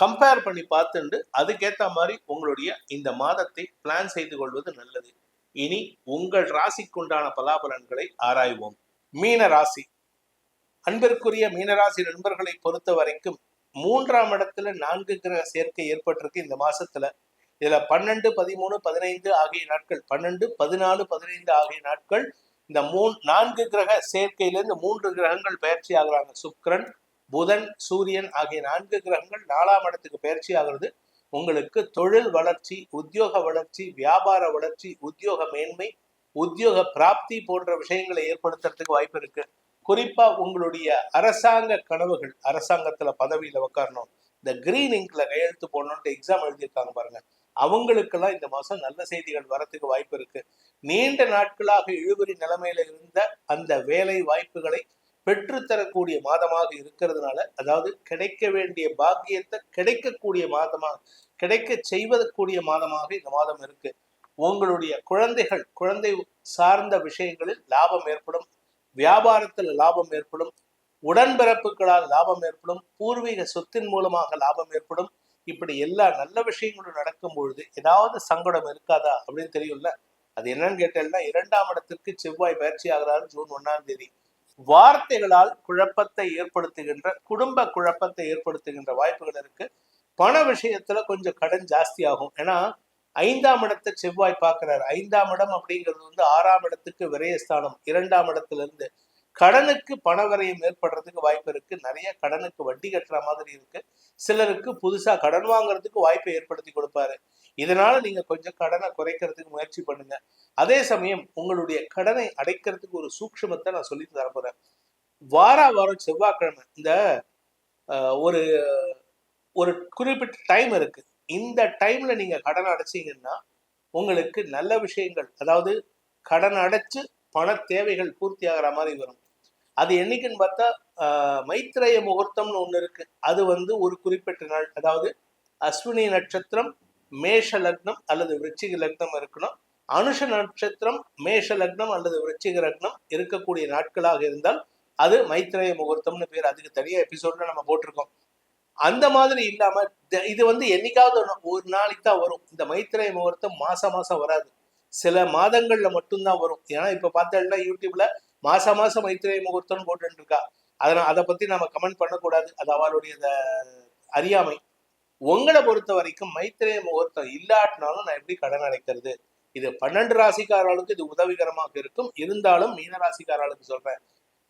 Compare பண்ணி பார்த்துண்டு அதுக்கேற்ற மாதிரி உங்களுடைய இந்த மாதத்தை பிளான் செய்து கொள்வது நல்லது. இனி உங்கள் ராசிக்குண்டான பலாபலன்களை ஆராய்வோம். மீன ராசி. அன்பிற்குரிய மீனராசி நண்பர்களை பொறுத்த வரைக்கும் மூன்றாம் இடத்துல நான்கு கிரக சேர்க்கை ஏற்பட்டிருக்கு இந்த மாசத்துல. இதுல பன்னெண்டு பதிமூணு பதினைந்து ஆகிய நாட்கள் பன்னெண்டு பதினாலு பதினைந்து ஆகிய நாட்கள் இந்த மூ நான்கு கிரக சேர்க்கையிலிருந்து மூன்று கிரகங்கள் பயிற்சி ஆகுறாங்க. சுக்கிரன் புதன் சூரியன் ஆகிய நான்கு கிரகங்கள் நாலாம் இடத்துக்கு பயிற்சி ஆகிறது. உங்களுக்கு தொழில் வளர்ச்சி உத்தியோக வளர்ச்சி வியாபார வளர்ச்சி உத்தியோக மேன்மை உத்தியோக பிராப்தி போன்ற விஷயங்களை ஏற்படுத்துறதுக்கு வாய்ப்பு இருக்கு. குறிப்பா உங்களுடைய அரசாங்க கனவுகள் அரசாங்கத்துல பதவியில உட்காரணும் இந்த கிரீன் இங்க்ல கையெழுத்து போடணும்ட்டு எக்ஸாம் எழுதியிருக்காங்க பாருங்க. அவங்களுக்கெல்லாம் இந்த மாசம் நல்ல செய்திகள் வரத்துக்கு வாய்ப்பு இருக்கு. நீண்ட நாட்களாக இழுபறி நிலைமையில இருந்த அந்த வேலை வாய்ப்புகளை பெற்றுத்தரக்கூடிய மாதமாக இருக்கிறதுனால அதாவது கிடைக்க வேண்டிய பாக்கியத்தை கிடைக்கக்கூடிய மாதமாக கிடைக்க செய்வதற்கூடிய மாதமாக இந்த மாதம் இருக்கு. உங்களுடைய குழந்தைகள் குழந்தை சார்ந்த விஷயங்களில் லாபம் ஏற்படும் வியாபாரத்தில் லாபம் ஏற்படும் உடன்பிறப்புகளால் லாபம் ஏற்படும் பூர்வீக சொத்தின் மூலமாக லாபம் ஏற்படும். இப்படி எல்லா நல்ல விஷயங்களும் நடக்கும் பொழுது ஏதாவது சங்கடம் இருக்காதா அப்படின்னு தெரியும்ல? அது என்னன்னு கேட்டேன்னா இரண்டாம் இடத்திற்கு செவ்வாய் பயிற்சி ஆகிறாரு ஜூன் ஒன்னாம் தேதி. வார்த்தைகளால் குழப்பத்தை ஏற்படுத்துகின்ற குடும்ப குழப்பத்தை ஏற்படுத்துகின்ற வாய்ப்புகள் இருக்கு. பண விஷயத்துல கொஞ்சம் கடன் ஜாஸ்தி ஆகும் ஏன்னா ஐந்தாம் இடத்தை செவ்வாய் பார்க்கிறார். ஐந்தாம் இடம் அப்படிங்கிறது வந்து ஆறாம் இடத்துக்கு விரயஸ்தானம். இரண்டாம் இடத்துல இருந்து கடனுக்கு பண விரயம் ஏற்படுறதுக்கு வாய்ப்பு இருக்கு. நிறைய கடனுக்கு வட்டி கட்டுற மாதிரி இருக்கு. சிலருக்கு புதுசா கடன் வாங்குறதுக்கு வாய்ப்பை ஏற்படுத்தி கொடுப்பாரு. இதனால நீங்க கொஞ்சம் கடனை குறைக்கிறதுக்கு முயற்சி பண்ணுங்க. அதே சமயம் உங்களுடைய கடனை அடைக்கிறதுக்கு ஒரு சூக்ஷமத்தை நான் சொல்லி தரப்போறேன் வார வாரம் செவ்வாய்க்கிழமை இந்த ஒரு ஒரு குறிப்பிட்ட டைம் இருக்கு. இந்த டைம்ல நீங்க கடன் அடைச்சீங்கன்னா உங்களுக்கு நல்ல விஷயங்கள் அதாவது கடன் அடைச்சு பண தேவைகள் பூர்த்தி ஆகிற மாதிரி வரும். அது என்னைக்குன்னு பார்த்தா ஆஹ், மைத்ரேய முகூர்த்தம்னு ஒன்று இருக்கு. அது வந்து ஒரு குறிப்பிட்ட நாள். அதாவது அஸ்வினி நட்சத்திரம் மேஷ லக்னம் அல்லது விருச்சிக லக்னம் இருக்கணும். அனுஷ நட்சத்திரம் மேஷ லக்னம் அல்லது விருச்சிக லக்னம் இருக்கக்கூடிய நாட்களாக இருந்தால் அது மைத்ரேய முகூர்த்தம்னு பேர். அதுக்கு தனியாக எபிசோட்ல நம்ம போட்டிருக்கோம். அந்த மாதிரி இல்லாம இது வந்து என்னைக்காவது ஒரு ஒரு நாளைக்கு தான் வரும். இந்த மைத்ரேய முகூர்த்தம் மாசம் மாசம் வராது. சில மாதங்கள்ல மட்டும்தான் வரும். ஏன்னா இப்ப பார்த்தோம்னா யூடியூப்ல மாசம் மாசம் மைத்திரை முகூர்த்தம்னு போட்டுட்டு இருக்கா அதனால அதை பத்தி நம்ம கமெண்ட் பண்ணக்கூடாது. அது அவளுடைய அறியாமை. உங்களை பொறுத்த வரைக்கும் மைத்ரேய முகூர்த்தம் இல்லாட்டினாலும் நான் எப்படி கடன் அடைக்கிறது? இது பன்னெண்டு ராசிக்காரர்களுக்கு இது உதவிகரமாக இருக்கும். இருந்தாலும் மீன ராசிக்காரர்களுக்கு சொல்றேன்.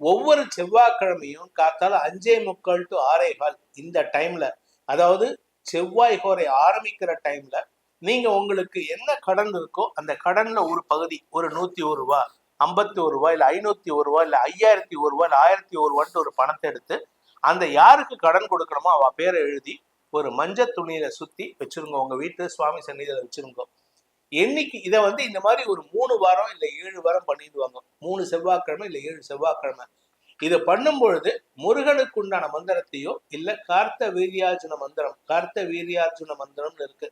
ஒவ்வொரு செவ்வாய்க்கிழமையும் காத்தால அஞ்சே முக்கால் டு ஆறே கால் இந்த டைம்ல அதாவது செவ்வாய் கோரை ஆரம்பிக்கிற டைம்ல நீங்க உங்களுக்கு என்ன கடன் இருக்கோ அந்த கடன்ல ஒரு பகுதி ஒரு நூத்தி ஒரு ரூபா. ஐம்பத்தி ஒரு ரூபாய் இல்ல ஐநூத்தி ஒரு ரூபாய் இல்ல ஐயாயிரத்தி ஒரு ரூபாய் இல்லை ஆயிரத்தி ஒரு ரூபான்ட்டு ஒரு பணத்தை எடுத்து அந்த யாருக்கு கடன் கொடுக்கணுமோ அவ பேரை எழுதி ஒரு மஞ்சள் துணியில சுத்தி வச்சிருங்க. உங்க வீட்டு சுவாமி சன்னிதியில வச்சிருங்க. என்னைக்கு இதை வந்து இந்த மாதிரி ஒரு மூணு வாரம் இல்ல ஏழு வாரம் பண்ணிடுவாங்க. மூணு செவ்வாய்க்கிழமை இல்ல ஏழு செவ்வாய்க்கிழமை. இதை பண்ணும் பொழுது முருகனுக்கு உண்டான மந்திரத்தையோ இல்ல கார்த்த வீரியார்ஜுன மந்திரம் கார்த்த வீரியார்ஜுன மந்திரம்னு இருக்கு.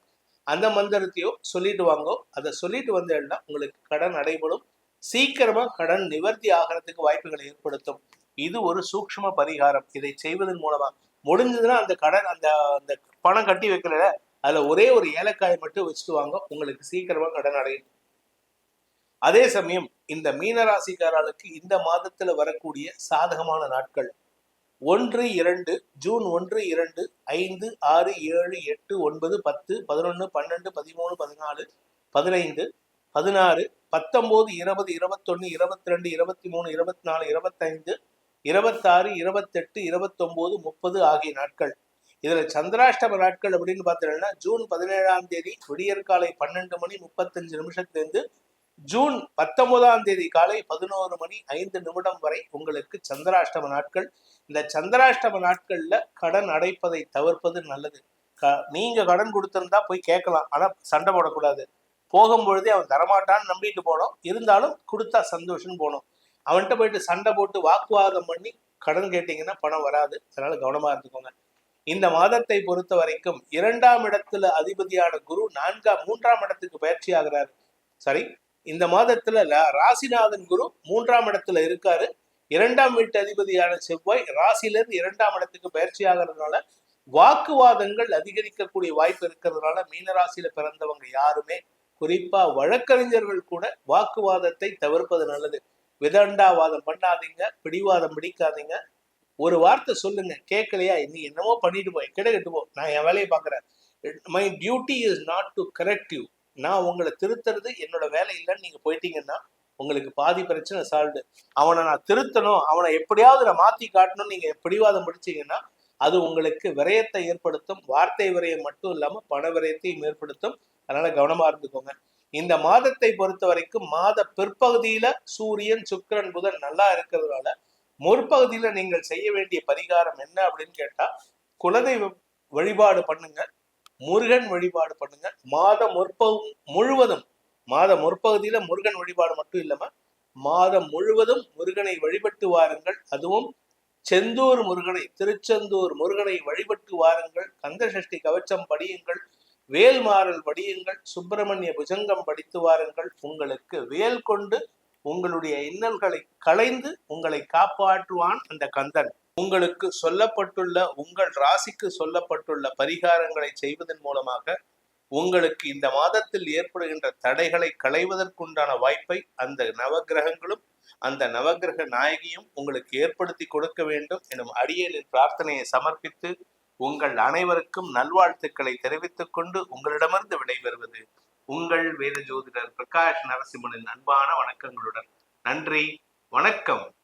அந்த மந்திரத்தையோ சொல்லிட்டு வாங்கோ. அதை சொல்லிட்டு வந்தேன்னா உங்களுக்கு கடன் நடைபெறும் சீக்கிரமா கடன் நிவர்த்தி ஆகிறதுக்கு வாய்ப்புகளை ஏற்படுத்தும். இது ஒரு சூக்ஷ்ம பரிகாரம். இதை செய்வதன் மூலமா முடிஞ்சதுன்னா அந்த கடன் அந்த அந்த பணம் கட்டி வைக்கிறத அதுல ஒரே ஒரு ஏலக்காய் மட்டும் வச்சுட்டு வாங்க. உங்களுக்கு சீக்கிரமா கடன் அடையும். அதே சமயம் இந்த மீனராசிக்காரர்களுக்கு இந்த மாதத்துல வரக்கூடிய சாதகமான நாட்கள். ஒன்று இரண்டு ஜூன் ஒன்று இரண்டு ஐந்து ஆறு ஏழு எட்டு ஒன்பது பத்து பதினொன்று பன்னெண்டு பதிமூணு பதினாலு பதினைந்து பதினாறு பத்தொம்போது இருபது இருபத்தொன்னு இருபத்தி ரெண்டு இருபத்தி மூணு இருபத்தி நாலு இருபத்தைந்து இருபத்தாறு இருபத்தெட்டு இருபத்தொன்பது முப்பது ஆகிய நாட்கள். இதுல சந்திராஷ்டம நாட்கள் அப்படின்னு பார்த்தீங்கன்னா ஜூன் பதினேழாம் தேதி விடியற்காலை பன்னெண்டு மணி முப்பத்தஞ்சு நிமிஷத்துலேருந்து ஜூன் பத்தொன்பதாம் தேதி காலை பதினோரு மணி ஐந்து நிமிடம் வரை உங்களுக்கு சந்திராஷ்டம நாட்கள். இந்த சந்திராஷ்டம நாட்கள்ல கடன் அடைப்பதை தவிர்ப்பது நல்லது. க- நீங்க கடன் கொடுத்துருந்தா போய் கேட்கலாம். ஆனா சண்டை போடக்கூடாது. போகும்பொழுதே அவன் தரமாட்டான்னு நம்பிட்டு போனோம். இருந்தாலும் கொடுத்தா சந்தோஷம்னு போனோம். அவன்கிட்ட போயிட்டு சண்டை போட்டு வாக்குவாதம் பண்ணி கடன் கேட்டீங்கன்னா பணம் வராது. அதனால கவனமா இருந்துக்கோங்க. இந்த மாதத்தை பொறுத்த வரைக்கும் இரண்டாம் இடத்துல அதிபதியான குரு நான்காம் மூன்றாம் இடத்துக்கு பயிற்சி ஆகிறார். சரி இந்த மாதத்துல ராசிநாதன் குரு மூன்றாம் இடத்துல இருக்காரு. இரண்டாம் வீட்டு அதிபதியான செவ்வாய் ராசியிலிருந்து இரண்டாம் இடத்துக்கு பயிற்சி ஆகிறதுனால வாக்குவாதங்கள் அதிகரிக்கக்கூடிய வாய்ப்பு இருக்கிறதுனால மீனராசியில பிறந்தவங்க யாருமே குறிப்பா வழக்கறிஞர்கள் கூட வாக்குவாதத்தை தவிர்ப்பது நல்லது. விதண்டாவாதம் பண்ணாதீங்க பிடிவாதம் பிடிக்காதீங்க. ஒரு வார்த்தை சொல்லுங்க கேட்கலையா நீ என்னமோ பண்ணிட்டு போய் கிடைக்கிட்டு போ. நான் என் வேலையை பார்க்கறேன் my duty is not to correct you நான் உங்களை திருத்துறது என்னோட வேலை இல்லைன்னு நீங்க போயிட்டீங்கன்னா உங்களுக்கு பாதி பிரச்சனை சால்வு அவனை நான் திருத்தணும். அவனை எப்படியாவது நான் மாத்தி காட்டணும்னு நீங்க பிடிவாதம் முடிச்சீங்கன்னா அது உங்களுக்கு விரயத்தை ஏற்படுத்தும் வார்த்தை விரயம் மட்டும் இல்லாம பண விரயத்தையும் ஏற்படுத்தும். அதனால கவனமா இருந்துக்கோங்க. இந்த மாதத்தை பொறுத்த வரைக்கும் மாத பிற்பகுதியில சூரியன் சுக்கிரன் புதன் நல்லா இருக்கிறதுனால முற்பகுதியில நீங்கள் செய்ய வேண்டிய பரிகாரம் என்ன அப்படின்னு கேட்டா குலதெய்வ வழிபாடு பண்ணுங்க முருகன் வழிபாடு பண்ணுங்க. மாதம் முற்பகு முழுவதும் மாத முற்பகுதியில முருகன் வழிபாடு மட்டும் இல்லாம மாதம் முழுவதும் முருகனை வழிபட்டு வாருங்கள். அதுவும் செந்தூர் முருகனை திருச்செந்தூர் முருகனை வழிபட்டு வாருங்கள். கந்த சஷ்டி கவச்சம் படியுங்கள். வேல்மாறல் படியுங்கள். சுப்பிரமணிய புஜங்கம் படித்து வாருங்கள். உங்களுக்கு வேல் கொண்டு உங்களுடைய இன்னல்களை களைந்து உங்களை காப்பாற்றுவான் அந்த கந்தன். உங்களுக்கு சொல்லப்பட்டுள்ள உங்கள் ராசிக்கு சொல்லப்பட்டுள்ள பரிகாரங்களை செய்வதன் மூலமாக உங்களுக்கு இந்த மாதத்தில் ஏற்படுகின்ற தடைகளை களைவதற்குண்டான வாய்ப்பை அந்த நவக்கிரகங்களும் அந்த நவக்கிரக நாயகியும் உங்களுக்கு ஏற்படுத்தி கொடுக்க வேண்டும் எனும் அடியலின் பிரார்த்தனையை சமர்ப்பித்து உங்கள் அனைவருக்கும் நல்வாழ்த்துக்களை தெரிவித்துக் கொண்டு உங்களிடமிருந்து விடைபெறுவது உங்கள் வேத ஜோதிடர் பிரகாஷ் நரசிம்மனின் அன்பான வணக்கங்களுடன். நன்றி வணக்கம்.